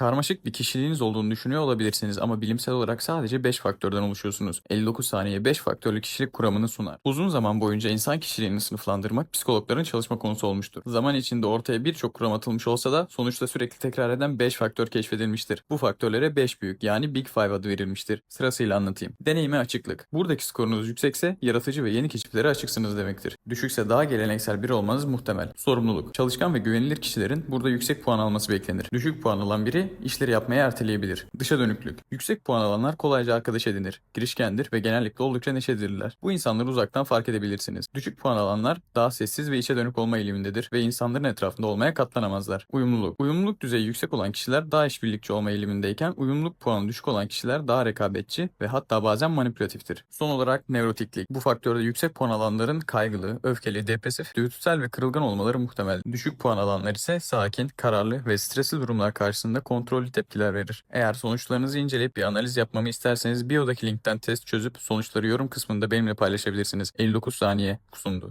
Karmaşık bir kişiliğiniz olduğunu düşünüyor olabilirsiniz ama bilimsel olarak sadece 5 faktörden oluşuyorsunuz. 59 saniye 5 faktörlü kişilik kuramını sunar. Uzun zaman boyunca insan kişiliğini sınıflandırmak psikologların çalışma konusu olmuştur. Zaman içinde ortaya birçok kuram atılmış olsa da sonuçta sürekli tekrar eden 5 faktör keşfedilmiştir. Bu faktörlere 5 büyük yani Big Five adı verilmiştir. Sırasıyla anlatayım. Deneyime açıklık. Buradaki skorunuz yüksekse yaratıcı ve yeni keşiflere açıksınız demektir. Düşükse daha geleneksel biri olmanız muhtemel. Sorumluluk. Çalışkan ve güvenilir kişilerin burada yüksek puan alması beklenir. Düşük puan alan biri işleri yapmaya erteleyebilir. Dışa dönüklük. Yüksek puan alanlar kolayca arkadaş edinir. Girişkendir ve genellikle oldukça neşelidirler. Bu insanları uzaktan fark edebilirsiniz. Düşük puan alanlar daha sessiz ve içe dönük olma eğilimindedir ve insanların etrafında olmaya katlanamazlar. Uyumluluk. Uyumluluk düzeyi yüksek olan kişiler daha işbirlikçi olma eğilimindeyken uyumluluk puanı düşük olan kişiler daha rekabetçi ve hatta bazen manipülatiftir. Son olarak nevrotiklik. Bu faktörde yüksek puan alanların kaygılı, öfkeli, depresif, dürtüsel ve kırılgan olmaları muhtemel. Düşük puan alanlar ise sakin, kararlı ve stresli durumlar karşısında kontrollü tepkiler verir. Eğer sonuçlarınızı inceleyip bir analiz yapmamı isterseniz biodaki linkten test çözüp sonuçları yorum kısmında benimle paylaşabilirsiniz. 59 saniye sundu.